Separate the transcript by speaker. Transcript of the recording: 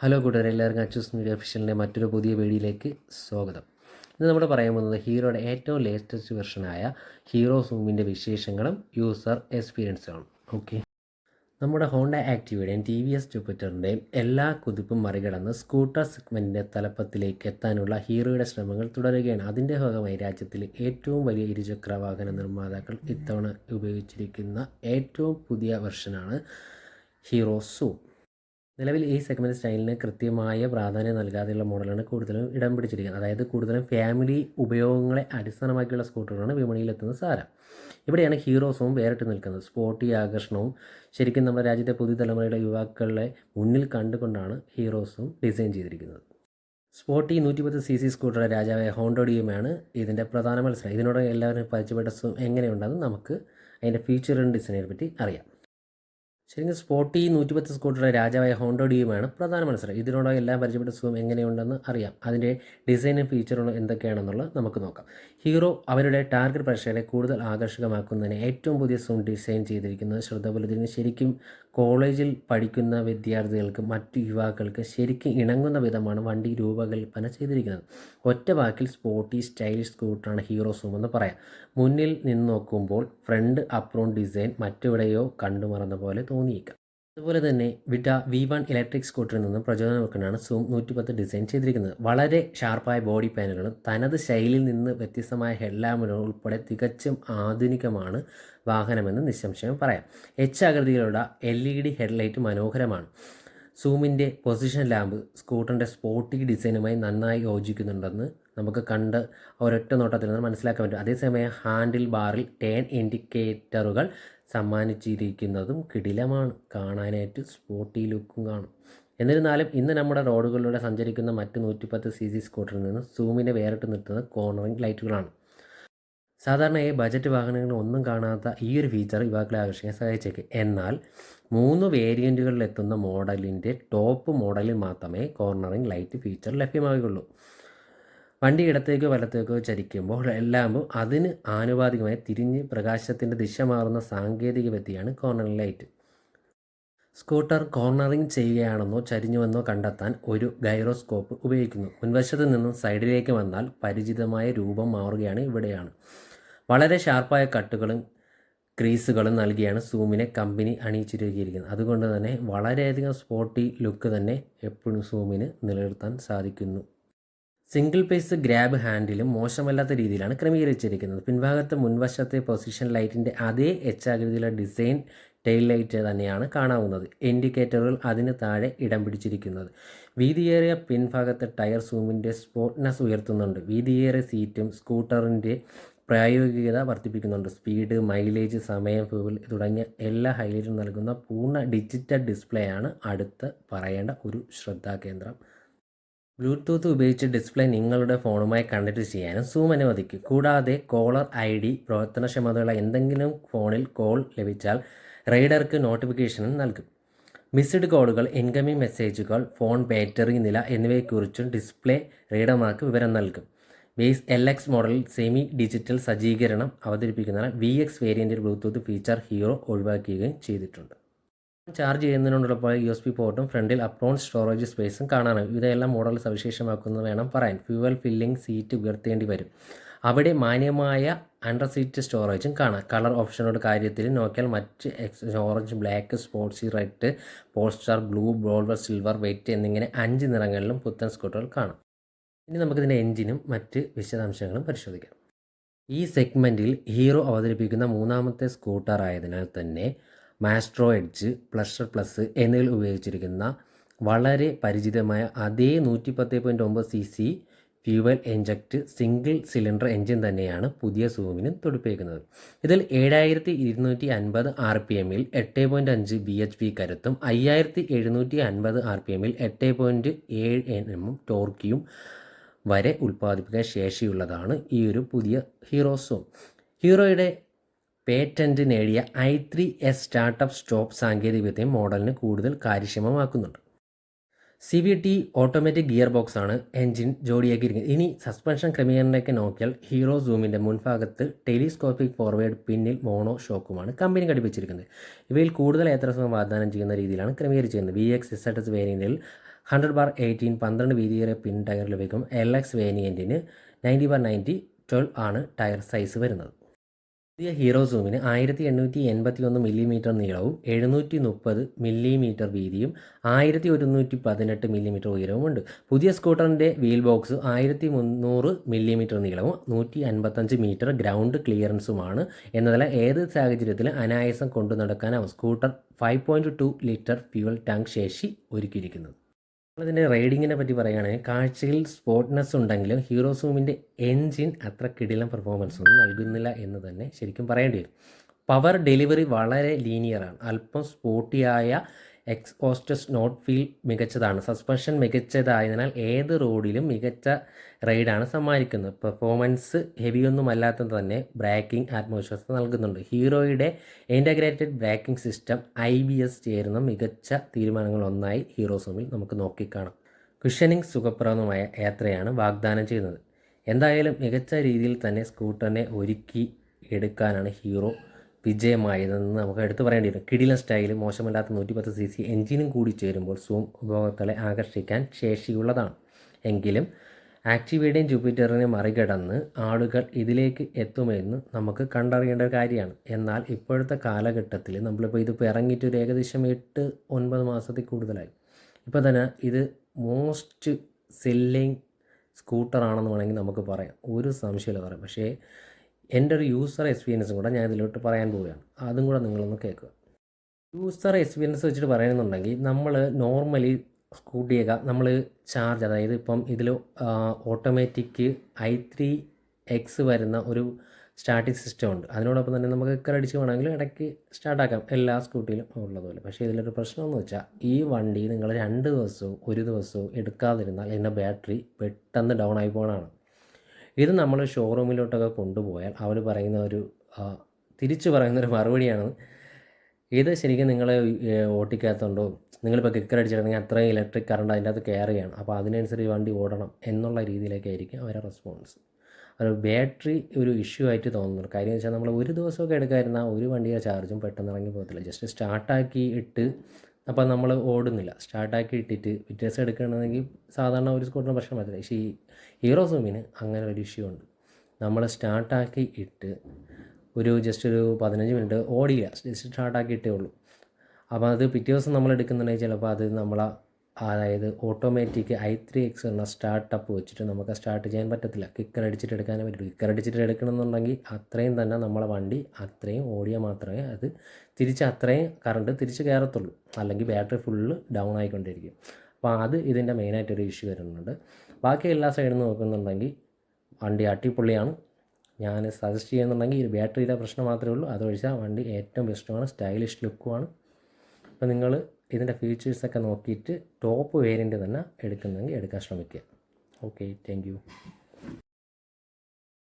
Speaker 1: Hello കൂട്ടുകാരെ എല്ലാവർക്കും Achus media ഒഫീഷ്യലിന്റെ മറ്റൊരു പുതിയ വീഡിയോയിലേക്ക് സ്വാഗതം. ഇന്ന് നമ്മൾ പറയാൻ പോകുന്നത് ഹീറോയുടെ ഏറ്റവും ലേറ്റസ്റ്റ് വെർഷനായ ഹീറോ സൂമിന്റെ വിശേഷങ്ങളും യൂസർ എക്സ്പീരിയൻസുകളും ഓക്കെ നമ്മുടെ ഹോണ്ട ആക്റ്റീവയുടെയും ടി വി എസ് ജൂപ്പിറ്ററിന്റെയും എല്ലാ കുതിപ്പും മറികടന്ന് സ്കൂട്ടർ സെഗ്മെന്റിന്റെ തലപ്പത്തിലേക്ക് എത്താനുള്ള ഹീറോയുടെ ശ്രമങ്ങൾ തുടരുകയാണ്. അതിന്റെ ഭാഗമായി രാജ്യത്തിലെ ഏറ്റവും വലിയ ഇരുചക്ര വാഹന നിർമ്മാതാക്കൾ ഇത്തവണ ഉപയോഗിച്ചിരിക്കുന്ന ഏറ്റവും പുതിയ വെർഷനാണ് ഹീറോ സൂം നിലവിൽ ഈ സെഗ്മെന്റ് സ്റ്റൈലിന് കൃത്യമായ പ്രാധാന്യം നൽകാതെയുള്ള മോഡലാണ് കൂടുതലും ഇടം പിടിച്ചിരിക്കുന്നത്. അതായത് കൂടുതലും ഫാമിലി ഉപയോഗങ്ങളെ അടിസ്ഥാനമാക്കിയുള്ള സ്കൂട്ടറുകളാണ് വിപണിയിലെത്തുന്നത് സാരം. ഇവിടെയാണ് ഹീറോസും വേറിട്ട് നിൽക്കുന്നത്. സ്പോർട്ടി ആകർഷണവും ശരിക്കും നമ്മുടെ രാജ്യത്തെ പുതുതലമുറയുടെ യുവാക്കളെ മുന്നിൽ കണ്ടുകൊണ്ടാണ് ഹീറോസും ഡിസൈൻ ചെയ്തിരിക്കുന്നത്. സ്പോർട്ടി നൂറ്റി പത്ത് സി സി സ്കൂട്ടറുടെ രാജാവായ ഹോണ്ടോഡിയുമാണ് ഇതിന്റെ പ്രധാന മത്സരം. ഇതിനോട് എല്ലാവരും പരിചയപ്പെട്ട എങ്ങനെയുണ്ടെന്ന് നമുക്ക് അതിന്റെ ഫീച്ചറും ഡിസൈനെ പറ്റി അറിയാം. ശരിക്കും സ്പോർട്ടി നൂറ്റിപ്പത്ത് സ്കൂട്ടറുടെ രാജാവായ ഹോണ്ടോ ഡിയുമാണ് പ്രധാന മത്സരം. ഇതിനോട് എല്ലാം പരിചയപ്പെട്ട സുഖം എങ്ങനെയുണ്ടെന്ന് അറിയാം. അതിന്റെ ഡിസൈനും ഫീച്ചറുകളും എന്തൊക്കെയാണെന്നുള്ളത് നമുക്ക് നോക്കാം. ഹീറോ അവരുടെ ടാർഗറ്റ് പ്രേക്ഷകരെ കൂടുതൽ ആകർഷകമാക്കുന്നതിന് ഏറ്റവും പുതിയ സൂം ഡിസൈൻ ചെയ്തിരിക്കുന്നത് ശ്രദ്ധ പുലർത്തിന് ശരിക്കും കോളേജിൽ പഠിക്കുന്ന വിദ്യാർത്ഥികൾക്ക് മറ്റു യുവാക്കൾക്ക് ശരിക്കും ഇണങ്ങുന്ന വിധമാണ് വണ്ടി രൂപകൽപ്പന ചെയ്തിരിക്കുന്നത്. ഒറ്റ വാക്കിൽ സ്പോർട്ടി സ്റ്റൈലിഷ് സ്കൂട്ടറാണ് ഹീറോ സൂം എന്ന് പറയാം. മുന്നിൽ നിന്ന് നോക്കുമ്പോൾ ഫ്രണ്ട് അപ്രോൺ ഡിസൈൻ മറ്റെവിടെയോ കണ്ടുമറന്ന പോലെ തോന്നിയേക്കാം. അതുപോലെ തന്നെ വിട്ട വി വൺ ഇലക്ട്രിക് സ്കൂട്ടറിൽ നിന്നും പ്രചോദനം വെക്കാനാണ് സൂം നൂറ്റിപ്പത്ത് ഡിസൈൻ ചെയ്തിരിക്കുന്നത്. വളരെ ഷാർപ്പായ ബോഡി പാനലുകളും തനത് ശൈലിയിൽ നിന്ന് വ്യത്യസ്തമായ ഹെഡ്ലാമ്പുകളും ഉൾപ്പെടെ തികച്ചും ആധുനികമാണ് വാഹനമെന്ന് നിസ്സംശയം പറയാം. എച്ച് ആകൃതിയിലുള്ള എൽ ഇ ഡി ഹെഡ്ലൈറ്റ് മനോഹരമാണ്. സൂമിന്റെ പൊസിഷൻ ലാമ്പ് സ്കൂട്ടറിന്റെ സ്പോർട്ടി ഡിസൈനുമായി നന്നായി യോജിക്കുന്നുണ്ടെന്ന് നമുക്ക് കണ്ട് ഒരൊറ്റ നോട്ടത്തിൽ നിന്ന് മനസ്സിലാക്കാൻ പറ്റും. അതേസമയം ഹാൻഡിൽ ബാറിൽ ടേൺ ഇൻഡിക്കേറ്ററുകൾ സമ്മാനിച്ചിരിക്കുന്നതും കിടിലമാണ്. കാണാനായിട്ട് സ്പോർട്ടി ലുക്കും കാണും. എന്നിരുന്നാലും ഇന്ന് നമ്മുടെ റോഡുകളിലൂടെ സഞ്ചരിക്കുന്ന മറ്റ് നൂറ്റിപ്പത്ത് സി സി സ്കൂട്ടറിൽ നിന്ന് സൂമിനെ വേറിട്ട് നിർത്തുന്നത് കോർണറിംഗ് ലൈറ്റുകളാണ്. സാധാരണയായി ബജറ്റ് വാഹനങ്ങൾ ഒന്നും കാണാത്ത ഈ ഒരു ഫീച്ചർ യുവാക്കളെ ആകർഷിക്കാൻ സഹായിച്ചേക്ക്. എന്നാൽ മൂന്ന് വേരിയന്റുകളിലെത്തുന്ന മോഡലിന്റെ ടോപ്പ് മോഡലിൽ മാത്രമേ കോർണറിംഗ് ലൈറ്റ് ഫീച്ചർ ലഭ്യമാകുകയുള്ളൂ വണ്ടി ഇടത്തേക്കോ വലത്തേക്കോ ചരിക്കുമ്പോൾ എല്ലാമ്പോൾ അതിന് ആനുപാതികമായി തിരിഞ്ഞ് പ്രകാശത്തിന്റെ ദിശ മാറുന്ന സാങ്കേതിക വിദ്യയാണ് കോർണറിംഗ് ലൈറ്റ് സ്കൂട്ടർ കോർണറിംഗ് ചെയ്യുകയാണെന്നോ ചരിഞ്ഞുവെന്നോ കണ്ടെത്താൻ ഒരു ഗൈറോസ്കോപ്പ് ഉപയോഗിക്കുന്നു. മുൻവശത്ത് നിന്നും സൈഡിലേക്ക് വന്നാൽ പരിചിതമായ രൂപം മാറുകയാണ് ഇവിടെയാണ്. വളരെ ഷാർപ്പായ കട്ടുകളും ക്രീസുകളും നൽകിയാണ് സൂമിനെ കമ്പനി അണിയിച്ചിരിക്കുന്നത്. അതുകൊണ്ട് തന്നെ വളരെയധികം സ്പോർട്ടി ലുക്ക് തന്നെ എപ്പോഴും സൂമിന് നിലനിർത്താൻ സാധിക്കുന്നു. സിംഗിൾ പേസ് ഗ്രാബ് ഹാൻഡിലും മോശമല്ലാത്ത രീതിയിലാണ് ക്രമീകരിച്ചിരിക്കുന്നത്. പിൻഭാഗത്ത് മുൻവശത്തെ പൊസിഷൻ ലൈറ്റിന്റെ അതേ എച്ച് ആകൃതിയിലുള്ള ഡിസൈൻ ടെയിൽ ലൈറ്റ് തന്നെയാണ് കാണാവുന്നത്. ഇൻഡിക്കേറ്ററുകൾ അതിന് താഴെ ഇടം പിടിച്ചിരിക്കുന്നത്. വീതിയേറിയ പിൻഭാഗത്തെ ടയർ സൂമിന്റെ സ്പോട്ട്നെസ് ഉയർത്തുന്നുണ്ട്. വീതിയേറിയ സീറ്റും സ്കൂട്ടറിന്റെ പ്രായോഗികത വർദ്ധിപ്പിക്കുന്നുണ്ട്. സ്പീഡ് മൈലേജ് സമയം ഫ്യൂവൽ തുടങ്ങിയ എല്ലാ ഹൈലൈറ്റും നൽകുന്ന പൂർണ ഡിജിറ്റൽ ഡിസ്പ്ലേ ആണ് അടുത്ത് പറയേണ്ട ഒരു ശ്രദ്ധാകേന്ദ്രം. ബ്ലൂടൂത്ത് ഉപയോഗിച്ച് ഡിസ്പ്ലേ നിങ്ങളുടെ ഫോണുമായി കണക്ട് ചെയ്യാനും സൂം അനുവദിക്കും. കൂടാതെ കോളർ ഐ ഡി പ്രവർത്തനക്ഷമതയുള്ള എന്തെങ്കിലും ഫോണിൽ കോൾ ലഭിച്ചാൽ റൈഡർക്ക് നോട്ടിഫിക്കേഷനും നൽകും. മിസ്ഡ് കോളുകൾ ഇൻകമിംഗ് മെസ്സേജുകൾ ഫോൺ ബാറ്ററി നില എന്നിവയെക്കുറിച്ചും ഡിസ്പ്ലേ റീഡർമാർക്ക് വിവരം നൽകും. ബേസ് എൽ എക്സ് മോഡലിൽ സെമി ഡിജിറ്റൽ സജ്ജീകരണം അവതരിപ്പിക്കുന്നതിനാൽ വി എക്സ് വേരിയന്റിൽ ബ്ലൂടൂത്ത് ഫീച്ചർ ഹീറോ ഒഴിവാക്കുകയും ചെയ്തിട്ടുണ്ട്. ചാർജ് ചെയ്യുന്നതിനോടൊപ്പം യു എസ് പി പോർട്ടും ഫ്രണ്ടിൽ അപ്രോൺ സ്റ്റോറേജ് സ്പേസും കാണാനും ഇവയെല്ലാം മോഡൽ സവിശേഷമാക്കുന്നത് വേണം പറയാൻ. ഫ്യൂവൽ ഫില്ലിംഗ് സീറ്റ് ഉയർത്തേണ്ടി വരും. അവിടെ മാന്യമായ അണ്ടർ സീറ്റ് സ്റ്റോറേജും കാണാം. കളർ ഓപ്ഷനോട് കാര്യത്തിൽ നോക്കിയാൽ matte X orange black sporty red Polestar blue ബോൾവർ silver white എന്നിങ്ങനെ അഞ്ച് നിറങ്ങളിലും പുത്തൻ സ്കൂട്ടറുകൾ കാണാം. ഇനി നമുക്കിതിന്റെ എഞ്ചിനും മറ്റ് വിശദാംശങ്ങളും പരിശോധിക്കാം. ഈ സെഗ്മെന്റിൽ ഹീറോ അവതരിപ്പിക്കുന്ന മൂന്നാമത്തെ സ്കൂട്ടർ ആയതിനാൽ തന്നെ മാസ്ട്രോ എഡ്ജ് പ്ലഷർ പ്ലസ് എന്നിവയിൽ ഉപയോഗിച്ചിരിക്കുന്ന വളരെ പരിചിതമായ അതേ നൂറ്റി പത്ത് പോയിന്റ് ഒമ്പത് C C fuel inject single cylinder engine തന്നെയാണ് പുതിയ സൂമിന് തുടിപ്പിക്കുന്നത്. ഇതിൽ ഏഴായിരത്തി ഇരുന്നൂറ്റി അൻപത് ആർ പി എമ്മിൽ എട്ട് പോയിന്റ് അഞ്ച് ബി എച്ച് പി കരുത്തും അയ്യായിരത്തി എഴുന്നൂറ്റി അൻപത് ആർ പി എമ്മിൽ എട്ട് പോയിന്റ് ഏഴ് എൻ ടോർക്കിയും വരെ ഉൽപ്പാദിപ്പിക്കാൻ ശേഷിയുള്ളതാണ് ഈ ഒരു പുതിയ ഹീറോ സൂം. ഹീറോയുടെ പേറ്റന്റ് നേടിയ I three S startup stop സാങ്കേതികവിദ്യയും മോഡലിന് കൂടുതൽ കാര്യക്ഷമമാക്കുന്നുണ്ട്. C V T automatic gear box ആണ് എൻജിൻ ജോഡിയാക്കിയിരിക്കുന്നത്. ഇനി സസ്പെൻഷൻ ക്രമീകരണത്തിലേക്ക് നോക്കിയാൽ ഹീറോ സൂമിന്റെ മുൻഭാഗത്ത് ടെലിസ്കോപ്പിക് ഫോർവേഡ് പിന്നിൽ മോണോ ഷോക്കുമാണ് കമ്പനി ഘടിപ്പിച്ചിരിക്കുന്നത്. ഇവയിൽ കൂടുതൽ യാത്രാസുഖം വാഗ്ദാനം ചെയ്യുന്ന രീതിയിലാണ് ക്രമീകരിച്ചിരിക്കുന്നത്. വി എക്സ് എസ് എസ് വേരിയന്റിൽ ഹൺഡ്രഡ് ബാർ എയ്റ്റീൻ പന്ത്രണ്ട് വീതിയേറെ പിൻ ടയർ ലഭിക്കും എൽ എക്സ് വേരിയന്റിന് നയന്റി ബാർ നയന്റി ട്വൽവ് ആണ് ടയർ സൈസ് വരുന്നത്. പുതിയ ഹീറോ സൂമിന് ആയിരത്തി എണ്ണൂറ്റി എൺപത്തി ഒന്ന് മില്ലിമീറ്റർ നീളവും എഴുന്നൂറ്റി മുപ്പത് മില്ലിമീറ്റർ വീതിയും ആയിരത്തി ഒരുന്നൂറ്റി പതിനെട്ട് മില്ലിമീറ്റർ ഉയരവും ഉണ്ട്. പുതിയ സ്കൂട്ടറിന്റെ വീൽ ബോക്സ് ആയിരത്തി മുന്നൂറ് മില്ലിമീറ്റർ നീളവും നൂറ്റി അൻപത്തഞ്ച് മീറ്റർ ഗ്രൗണ്ട് ക്ലിയറൻസുമാണ്. എന്നതല്ല ഏത് സാഹചര്യത്തിലും അനായാസം കൊണ്ടു നടക്കാനാവും scooter five point two litre fuel tank ശേഷി ഒരുക്കിയിരിക്കുന്നത്. ഇതിന്റെ റൈഡിങ്ങിനെ പറ്റി പറയുകയാണെങ്കിൽ കാഴ്ചയിൽ സ്പോട്ട്നെസ് ഉണ്ടെങ്കിലും ഹീറോ സൂമിന്റെ എൻജിൻ അത്ര കിടിലം പെർഫോമൻസ് ഒന്നും നൽകുന്നില്ല എന്ന് തന്നെ ശരിക്കും പറയേണ്ടി വരും. പവർ ഡെലിവറി വളരെ ലീനിയറാണ് അല്പം സ്പോർട്ടിയായ എക്സ്പോസ്റ്റസ് നോട്ട് ഫീൽ മികച്ചതാണ്. സസ്പെൻഷൻ മികച്ചതായതിനാൽ ഏത് റോഡിലും മികച്ച റൈഡാണ് സമ്മാനിക്കുന്നത്. പെർഫോമൻസ് ഹെവിയൊന്നും അല്ലാത്തത് തന്നെ ബ്രേക്കിംഗ് ആത്മവിശ്വാസം നൽകുന്നുണ്ട്. ഹീറോയുടെ integrated braking system I B S ചേരുന്ന മികച്ച തീരുമാനങ്ങളൊന്നായി ഹീറോ സോമിൽ നമുക്ക് നോക്കിക്കാണാം. കുഷനിങ് സുഖപ്രദമായ യാത്രയാണ് വാഗ്ദാനം ചെയ്യുന്നത്. എന്തായാലും മികച്ച രീതിയിൽ തന്നെ സ്കൂട്ടറിനെ ഒരുക്കി എടുക്കാനാണ് ഹീറോ വിജയമായതെന്ന് നമുക്ക് എടുത്തു പറയേണ്ടി വരും കിടിലൻ സ്റ്റൈൽ മോശമല്ലാത്ത നൂറ്റി പത്ത് സി സി എഞ്ചിനും കൂടി ചേരുമ്പോൾ സൂം ഉപഭോക്താക്കളെ ആകർഷിക്കാൻ ശേഷിയുള്ളതാണ്. എങ്കിലും ആക്ടിവയുടെയും ജൂപ്പിറ്ററിനെ മറികടന്ന് ആളുകൾ ഇതിലേക്ക് എത്തുമെന്ന് നമുക്ക് കണ്ടറിയേണ്ട ഒരു കാര്യമാണ്. എന്നാൽ ഇപ്പോഴത്തെ കാലഘട്ടത്തിൽ നമ്മളിപ്പോൾ ഇതിപ്പോൾ ഇറങ്ങിയിട്ട് ഒരു ഏകദേശം എട്ട് ഒൻപത് മാസത്തിൽ കൂടുതലായി. ഇപ്പോൾ തന്നെ ഇത് മോസ്റ്റ് സെല്ലിങ് സ്കൂട്ടറാണെന്ന് വേണമെങ്കിൽ നമുക്ക് പറയാം. ഒരു സംശയമില്ല പറയാം പക്ഷേ എന്റെ ഒരു യൂസർ എക്സ്പീരിയൻസും കൂടെ ഞാൻ ഇതിലോട്ട് പറയാൻ പോവുകയാണ്. അതും കൂടെ നിങ്ങളൊന്ന് കേൾക്കുക. യൂസർ എക്സ്പീരിയൻസ് വെച്ചിട്ട് പറയുന്നുണ്ടെങ്കിൽ നമ്മൾ നോർമലി സ്കൂട്ടിയൊക്കെ നമ്മൾ ചാർജ് അതായത് ഇപ്പം ഇതിൽ ഓട്ടോമാറ്റിക് ഐ ത്രീ എക്സ് വരുന്ന ഒരു സ്റ്റാർട്ടിംഗ് സിസ്റ്റം ഉണ്ട്. അതിനോടൊപ്പം തന്നെ നമുക്ക് കിക്കറടിച്ച് വേണമെങ്കിൽ ഇടയ്ക്ക് സ്റ്റാർട്ടാക്കാം എല്ലാ സ്കൂട്ടിയിലും ഉള്ളതുപോലെ. പക്ഷേ ഇതിലൊരു പ്രശ്നമെന്ന് വെച്ചാൽ ഈ വണ്ടി നിങ്ങൾ രണ്ട് ദിവസവും ഒരു ദിവസവും എടുക്കാതിരുന്നാൽ ഇതിന്റെ ബാറ്ററി പെട്ടെന്ന് ഡൗൺ ആയി പോകണമാണ് ഇത് നമ്മൾ ഷോറൂമിലോട്ടൊക്കെ കൊണ്ടുപോയാൽ അവർ പറയുന്ന ഒരു തിരിച്ചു പറയുന്ന ഒരു മറുപടിയാണ്. ഇത് ശരിക്കും നിങ്ങൾ ഓട്ടിക്കാത്തതുകൊണ്ടോ നിങ്ങളിപ്പോൾ കിക്കർ അടിച്ചിട്ടുണ്ടെങ്കിൽ അത്രയും ഇലക്ട്രിക് കറണ്ട് അതിന്റെ അകത്ത് കയറുകയാണ്. അപ്പോൾ അതിനനുസരിച്ച് വണ്ടി ഓടണം എന്നുള്ള രീതിയിലേക്കായിരിക്കും അവരുടെ റെസ്പോൺസ് ഒരു ബാറ്ററി ഒരു ഇഷ്യൂ ആയിട്ട് തോന്നുന്നുണ്ട്. കാര്യം വെച്ചാൽ നമ്മൾ ഒരു ദിവസമൊക്കെ എടുക്കാതിരുന്ന ഒരു വണ്ടിയുടെ ചാർജും പെട്ടെന്ന് ഇറങ്ങി പോകത്തില്ല. ജസ്റ്റ് സ്റ്റാർട്ടാക്കി ഇട്ട് അപ്പോൾ നമ്മൾ ഓടുന്നില്ല. സ്റ്റാർട്ടാക്കി ഇട്ടിട്ട് വ്യത്യാസം എടുക്കണമെങ്കിൽ സാധാരണ ഒരു സ്കൂട്ടറിന് പ്രശ്നം പറ്റില്ല പക്ഷേ ഈ ഹീറോ സൂമിന് അങ്ങനെ ഒരു ഇഷ്യൂ ഉണ്ട്. നമ്മൾ സ്റ്റാർട്ടാക്കി ഇട്ട് ഒരു ജസ്റ്റ് ഒരു പതിനഞ്ച് മിനിറ്റ് ഓടിയില്ല. ജസ്റ്റ് സ്റ്റാർട്ടാക്കി ഇട്ടേ ഉള്ളൂ. അപ്പോൾ അത് പിറ്റേ ദിവസം നമ്മൾ എടുക്കുന്നുണ്ടെങ്കിൽ ചിലപ്പോൾ അത് നമ്മളെ അതായത് ഓട്ടോമാറ്റിക് ഐ ത്രീ എക്സ് എന്ന സ്റ്റാർട്ടപ്പ് വെച്ചിട്ട് നമുക്ക് സ്റ്റാർട്ട് ചെയ്യാൻ പറ്റത്തില്ല. കിക്കർ അടിച്ചിട്ട് എടുക്കാനേ പറ്റുള്ളൂ കിക്കർ അടിച്ചിട്ട് എടുക്കണമെന്നുണ്ടെങ്കിൽ അത്രയും തന്നെ നമ്മളെ വണ്ടി അത്രയും ഓടിയാൽ മാത്രമേ അത് തിരിച്ച് അത്രയും കറണ്ട് തിരിച്ച് കയറത്തുള്ളൂ. അല്ലെങ്കിൽ ബാറ്ററി ഫുള്ള് ഡൗൺ ആയിക്കൊണ്ടിരിക്കും. അപ്പോൾ അത് ഇതിന്റെ മെയിനായിട്ടൊരു ഇഷ്യൂ വരുന്നുണ്ട്. ബാക്കി എല്ലാ സൈഡിൽ നോക്കുന്നുണ്ടെങ്കിൽ വണ്ടി അടിപൊളിയാണ്. ഞാൻ സജസ്റ്റ് ചെയ്യുന്നുണ്ടെങ്കിൽ ഈ ബാറ്ററിയുടെ പ്രശ്നം മാത്രമേ ഉള്ളൂ. അതൊഴിച്ചാൽ വണ്ടി ഏറ്റവും ബെസ്റ്റുമാണ് സ്റ്റൈലിഷ് ലുക്കുമാണ് അപ്പോൾ നിങ്ങൾ ഇതിന്റെ ഫീച്ചേഴ്സൊക്കെ നോക്കിയിട്ട് ടോപ്പ് വേരിയന്റ് തന്നെ എടുക്കുന്നെങ്കിൽ എടുക്കാൻ ശ്രമിക്കുക. Okay thank